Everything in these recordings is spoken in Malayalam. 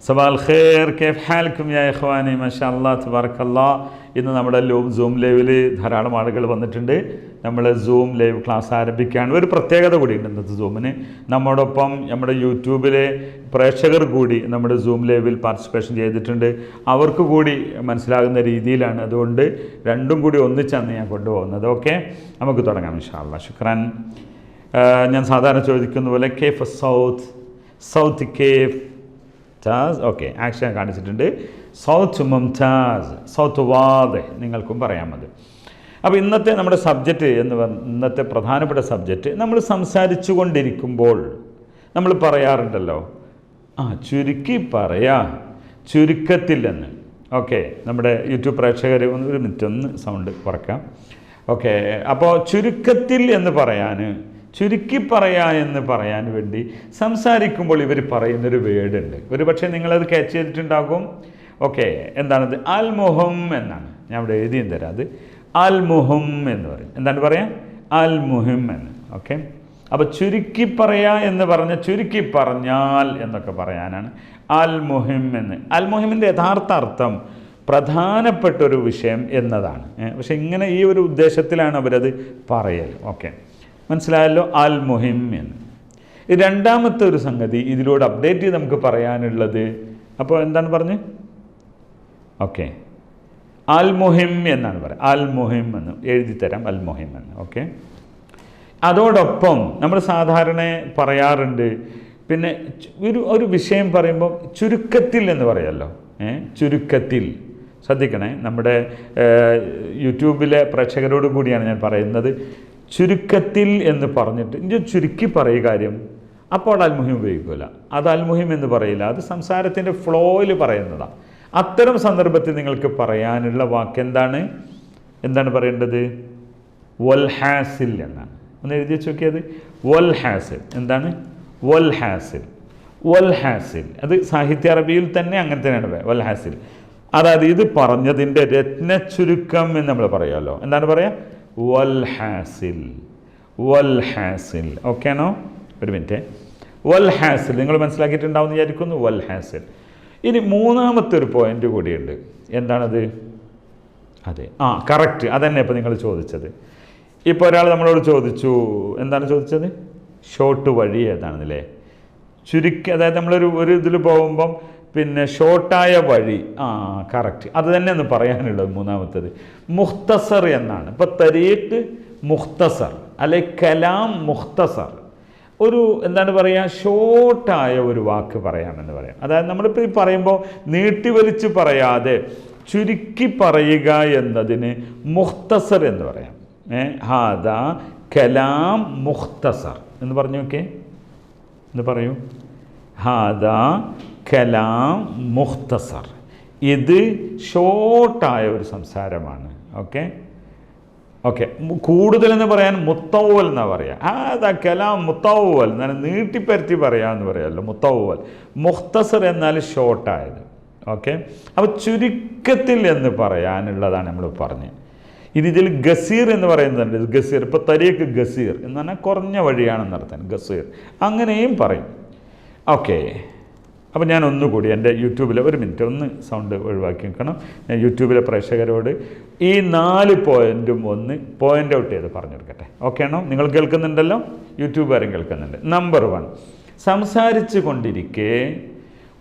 സവാൽ ഖേർ കേഫ് ഹാൽക്കും യാ ഇഖ്വാനി മഷാ അല്ലാ തബാറക്കല്ലാ ഇന്ന് നമ്മുടെ സൂം ലൈവിൽ ധാരാളം ആളുകൾ വന്നിട്ടുണ്ട്. നമ്മൾ സൂം ലൈവ് ക്ലാസ് ആരംഭിക്കുകയാണ്. ഒരു പ്രത്യേകത കൂടിയുണ്ട് ഇന്നത്തെ സൂമിന്. നമ്മോടൊപ്പം നമ്മുടെ യൂട്യൂബിലെ പ്രേക്ഷകർ കൂടി നമ്മുടെ സൂം ലൈവിൽ പാർട്ടിസിപ്പേഷൻ ചെയ്തിട്ടുണ്ട്. അവർക്ക് കൂടി മനസ്സിലാകുന്ന രീതിയിലാണ് അതുകൊണ്ട് രണ്ടും കൂടി ഒന്നിച്ചാണ് ഞാൻ കൊണ്ടുപോകുന്നത്. ഓക്കെ? നമുക്ക് തുടങ്ങാം ഇൻഷാ അല്ലാ ശുക്രാൻ ഞാൻ സാധാരണ ചോദിക്കുന്ന പോലെ കേഫ് സൗത്ത് സൗത്ത് കേഫ് മുംതാസ് ഓക്കെ ആക്ഷൻ കാണിച്ചിട്ടുണ്ട്. സൗത്ത് മുംതാസ് സൗത്ത് വാദ് നിങ്ങൾക്കും പറയാൻ മതി അപ്പോൾ ഇന്നത്തെ നമ്മുടെ സബ്ജക്റ്റ് എന്ന് ഇന്നത്തെ പ്രധാനപ്പെട്ട സബ്ജക്റ്റ് നമ്മൾ സംസാരിച്ചു കൊണ്ടിരിക്കുമ്പോൾ നമ്മൾ പറയാറുണ്ടല്ലോ ആ ചുരുക്കി പറയാ ചുരുക്കത്തില്ലെന്ന്. ഓക്കെ നമ്മുടെ യൂട്യൂബ് പ്രേക്ഷകർ ഒന്ന് ഒരു മിനിറ്റ് ഒന്ന് സൗണ്ട് കുറക്കാം ഓക്കെ അപ്പോൾ ചുരുക്കത്തിൽ എന്ന് പറയാൻ ചുരുക്കി പറയാ എന്ന് പറയാൻ വേണ്ടി സംസാരിക്കുമ്പോൾ ഇവർ പറയുന്നൊരു വേർഡ് ഉണ്ട് ഒരു പക്ഷേ നിങ്ങളത് ക്യാച്ച് ചെയ്തിട്ടുണ്ടാകും. ഓക്കെ എന്താണത്? അൽമുഹം എന്നാണ്. ഞാൻ ഇവിടെ എഴുതിയും തരാം അത്. അൽമുഹം എന്ന് പറയും. എന്താണ് പറയാം? അൽ മുഹിം എന്ന്. ഓക്കെ അപ്പോൾ ചുരുക്കി പറയാ എന്ന് പറഞ്ഞ ചുരുക്കി പറഞ്ഞാൽ എന്നൊക്കെ പറയാനാണ് അൽ മുഹിം എന്ന്. അൽ മുഹിമിന്റെ യഥാർത്ഥ അർത്ഥം പ്രധാനപ്പെട്ട ഒരു വിഷയം എന്നതാണ്. പക്ഷേ ഇങ്ങനെ ഈ ഒരു ഉദ്ദേശത്തിലാണ് അവരത് പറയൽ ഓക്കെ മനസ്സിലായല്ലോ? അൽ മുഹിം എന്ന് രണ്ടാമത്തെ ഒരു സംഗതി ഇതിലൂടെ അപ്ഡേറ്റ് ചെയ്ത് നമുക്ക് പറയാനുള്ളത്. അപ്പോൾ എന്താണ് പറഞ്ഞ്? ഓക്കെ. അൽ മുഹിം എന്നാണ് പറയുക. അൽ മുഹിം എന്ന്. എഴുതി തരാം അൽ മുഹിം എന്ന്. ഓക്കെ. അതോടൊപ്പം നമ്മൾ സാധാരണ പറയാറുണ്ട്. പിന്നെ ഒരു ഒരു വിഷയം പറയുമ്പോൾ ചുരുക്കത്തിൽ എന്ന് പറയാമല്ലോ ചുരുക്കത്തിൽ. ശ്രദ്ധിക്കണേ. നമ്മുടെ യൂട്യൂബിലെ പ്രേക്ഷകരോടും കൂടിയാണ് ഞാൻ പറയുന്നത്. ചുരുക്കത്തിൽ എന്ന് പറഞ്ഞിട്ട് ഇനി ചുരുക്കി പറയ കാര്യം അപ്പോൾ അൽമുഹിം ഉപയോഗിക്കില്ല അത് അൽമുഹിം എന്ന് പറയില്ല. അത് സംസാരത്തിന്റെ ഫ്ലോയിൽ പറയുന്നതാണ് അത്തരം സന്ദർഭത്തിൽ നിങ്ങൾക്ക് പറയാനുള്ള വാക്ക് എന്താണ്? എന്താണ് പറയേണ്ടത്? വൽഹാസിൽ എന്നാണ്. ഒന്ന് എഴുതി വെച്ച് നോക്കിയത്. വൽ ഹാസിൽ. എന്താണ്? വൽഹാസിൽ വൽഹാസിൽ വൽ ഹാസിൽ. അത് സാഹിത്യ അറബിയിൽ തന്നെ അങ്ങനെ തന്നെയാണ് വൽഹാസിൽ വൽ ഹാസിൽ. അതായത് ഇത് പറഞ്ഞതിന്റെ രത്ന ചുരുക്കം എന്ന് നമ്മൾ പറയാമല്ലോ എന്താണ് പറയുക വൽ ഹാസിൽ. വൽ ഹാസിൽ. ഒരു മിനിറ്റ്. വൽ ഹാസിൽ. നിങ്ങൾ മനസ്സിലാക്കിയിട്ടുണ്ടാവും വിചാരിക്കുന്നു. വൽ ഹാസിൽ. ഇനി മൂന്നാമത്തെ ഒരു പോയിന്റ് കൂടിയുണ്ട്. എന്താണത്? അതെ. ആ കറക്റ്റ് അതന്നെ ഇപ്പോൾ നിങ്ങൾ ചോദിച്ചത്. ഇപ്പോൾ ഒരാൾ നമ്മളോട് ചോദിച്ചു എന്താണ് ചോദിച്ചത്? ഷോട്ട് വഴി ഏതാണെന്നല്ലേ? ചുരുക്കി അതായത് നമ്മളൊരു ഒരു ഇതിൽ പോകുമ്പം പിന്നെ ഷോർട്ടായ വഴി. ആ കറക്റ്റ് അത് തന്നെ ഒന്ന് പറയാനുള്ളത് മൂന്നാമത്തത്. മുഖ്തസർ എന്നാണ്. ഇപ്പോൾ തരീക്ക് മുഖ്തസർ അല്ലെ കലാം മുഖ്തസർ. ഒരു എന്താണ് പറയുക ഷോർട്ടായ ഒരു വാക്ക് പറയാമെന്ന് പറയാം. അതായത് നമ്മളിപ്പോൾ ഈ പറയുമ്പോൾ നീട്ടിവലിച്ച് പറയാതെ ചുരുക്കി പറയുക എന്നതിന് മുഖ്തസർ എന്ന് പറയാം. ഏ ഹാദ കലാം മുഖ്തസർ. എന്ന് പറഞ്ഞു നോക്കേ എന്ന് പറയൂ. ഹാദ കലാം മുഖ്തസർ. ഇത് ഷോർട്ടായ ഒരു സംസാരമാണ്. ഓക്കെ ഓക്കെ കൂടുതലെന്ന് പറയാൻ മുത്തവൽ എന്നാണ് പറയുക ആ അതാ കലാം മുത്തവൽ. എന്നാൽ നീട്ടിപ്പരത്തി പറയാമെന്ന് പറയാമല്ലോ മുത്തവൽ. മുഖ്തസർ എന്നാൽ ഷോർട്ടായത് ഓക്കെ അപ്പോൾ ചുരുക്കത്തിൽ എന്ന് പറയാനുള്ളതാണ് നമ്മൾ പറഞ്ഞത് ഇനി ഇതിൽ ഗസീർ എന്ന് പറയുന്നുണ്ട്. ഗസീർ. ഇപ്പോൾ തരീക്ക് ഗസീർ. എന്ന് പറഞ്ഞാൽ കുറഞ്ഞ വഴിയാണെന്നർത്ഥം. ഗസീർ. അങ്ങനെയും പറയും. ഓക്കെ അപ്പോൾ ഞാൻ ഒന്നുകൂടി എന്റെ യൂട്യൂബിൽ ഒരു മിനിറ്റ് ഒന്ന് സൗണ്ട് ഒഴിവാക്കി വെക്കണം. ഞാൻ യൂട്യൂബിലെ പ്രേക്ഷകരോട് ഈ നാല് പോയിന്റും ഒന്ന് പോയിന്റ് ഔട്ട് ചെയ്ത് പറഞ്ഞു കൊടുക്കട്ടെ ഓക്കെ ആണോ? നിങ്ങൾ കേൾക്കുന്നുണ്ടല്ലോ? യൂട്യൂബുകാരും കേൾക്കുന്നുണ്ട്. നമ്പർ വൺ സംസാരിച്ചു കൊണ്ടിരിക്കെ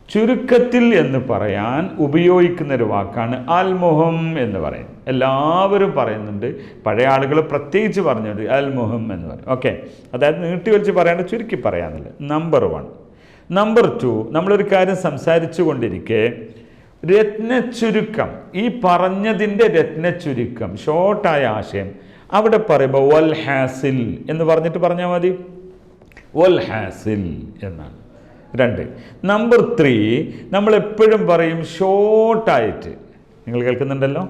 ചുരുക്കത്തിൽ എന്ന് പറയാൻ ഉപയോഗിക്കുന്ന ഒരു വാക്കാണ് അൽമുഹം എന്ന് പറയുന്നത് എല്ലാവരും പറയുന്നുണ്ട്. പഴയ ആളുകൾ പ്രത്യേകിച്ച് പറഞ്ഞിട്ടുണ്ട് അൽമുഹം എന്ന് പറയും. ഓക്കെ അതായത് നീട്ടി വലിച്ച് പറയാണ്ട് ചുരുക്കി പറയാനുള്ളത്. നമ്പർ വൺ നമ്പർ ടു നമ്മളൊരു കാര്യം സംസാരിച്ചു കൊണ്ടിരിക്കെ രത്നച്ചുരുക്കം. ഈ പറഞ്ഞതിന്റെ രത്നച്ചുരുക്കം ഷോർട്ടായ ആശയം അവിടെ പറയുമ്പോൾ വൽ ഹാസിൽ എന്ന് പറഞ്ഞിട്ട് പറഞ്ഞാൽ മതി. വൽ ഹാസിൽ എന്നാണ്. രണ്ട്. നമ്പർ ത്രീ നമ്മൾ എപ്പോഴും പറയും ഷോർട്ടായിട്ട് നിങ്ങൾ കേൾക്കുന്നുണ്ടല്ലോ?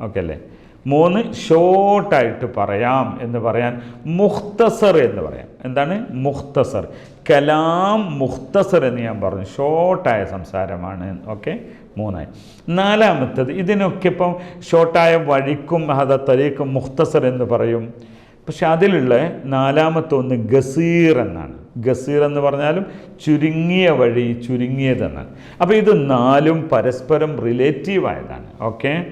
ഓക്കെ അല്ലേ? മൂന്ന് ഷോർട്ടായിട്ട് പറയാം എന്ന് പറയാൻ മുഖ്തസർ എന്ന് പറയാം. എന്താണ്? മുഖ്തസർ. കലാം മുഖ്തസർ എന്ന് ഞാൻ പറഞ്ഞു. ഷോർട്ടായ സംസാരമാണ്. ഓക്കെ? മൂന്നായി. നാലാമത്തത് ഇതിനൊക്കെ ഇപ്പം ഷോർട്ടായ വഴിക്കും അത തരീക്കും മുഖ്തസർ എന്ന് പറയും. പക്ഷെ അതിലുള്ള നാലാമത്തെ ഒന്ന് ഗസീർ എന്നാണ്. ഗസീർ എന്ന് പറഞ്ഞാലും ചുരുങ്ങിയ വഴി ചുരുങ്ങിയതെന്നാണ്. അപ്പോൾ ഇത് നാലും പരസ്പരം റിലേറ്റീവായതാണ് ഓക്കെ?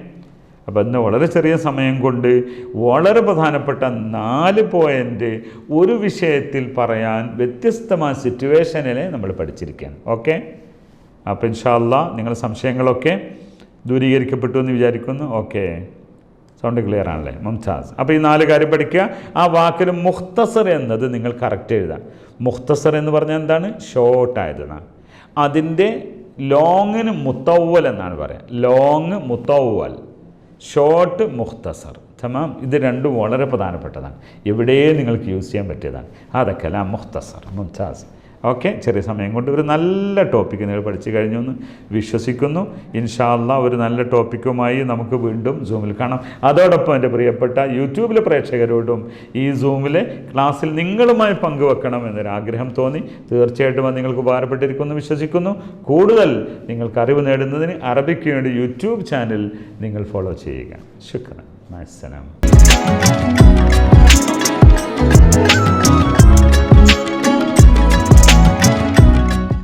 അപ്പോൾ ഇന്ന് വളരെ ചെറിയ സമയം കൊണ്ട് വളരെ പ്രധാനപ്പെട്ട നാല് പോയിന്റ് ഒരു വിഷയത്തിൽ പറയാൻ വ്യത്യസ്തമായ സിറ്റുവേഷനിലെ നമ്മൾ പഠിച്ചിരിക്കുകയാണ്. ഓക്കെ അപ്പോൾ ഇൻഷാല്ല നിങ്ങളുടെ സംശയങ്ങളൊക്കെ ദൂരീകരിക്കപ്പെട്ടു എന്ന് വിചാരിക്കുന്നു. ഓക്കെ സൗണ്ട് ക്ലിയർ ആണല്ലേ? മുംതാസ് അപ്പോൾ ഈ നാല് കാര്യം പഠിക്കുക. ആ വാക്കിൽ മുഖ്തസർ എന്നത് നിങ്ങൾ കറക്റ്റ് എഴുതാം. മുഖ്തസർ എന്ന് പറഞ്ഞാൽ എന്താണ്? ഷോർട്ട് ആയതെന്നാണ്. അതിന്റെ ലോങ്ങിന് മുത്തവൽ എന്നാണ് പറയുക. ലോങ് മുത്തവൽ. ഷോർട്ട് മുഖ്തസർ തമാം ഇത് രണ്ടും വളരെ പ്രധാനപ്പെട്ടതാണ്. എവിടെയും നിങ്ങൾക്ക് യൂസ് ചെയ്യാൻ പറ്റിയതാണ്. അതൊക്കെ അല്ല മുഖ്തസർ മുംതാസ്. ഓക്കെ ചെറിയ സമയം കൊണ്ട് ഒരു നല്ല ടോപ്പിക്ക് നിങ്ങൾ പഠിച്ചു കഴിഞ്ഞു എന്ന് വിശ്വസിക്കുന്നു. ഇൻഷാല്ല ഒരു നല്ല ടോപ്പിക്കുമായി നമുക്ക് വീണ്ടും സൂമിൽ കാണാം. അതോടൊപ്പം എന്റെ പ്രിയപ്പെട്ട യൂട്യൂബിലെ പ്രേക്ഷകരോടും ഈ സൂമിലെ ക്ലാസ്സിൽ നിങ്ങളുമായി പങ്കുവെക്കണം എന്നൊരാഗ്രഹം തോന്നി. തീർച്ചയായിട്ടും അത് നിങ്ങൾക്ക് ഉപകാരപ്പെട്ടിരിക്കുമെന്ന് വിശ്വസിക്കുന്നു. കൂടുതൽ നിങ്ങൾക്ക് അറിവ് നേടുന്നതിന് അറബിക്ക് വേണ്ടി യൂട്യൂബ് ചാനൽ നിങ്ങൾ ഫോളോ ചെയ്യുക. ശുക്രൻ മാസലാം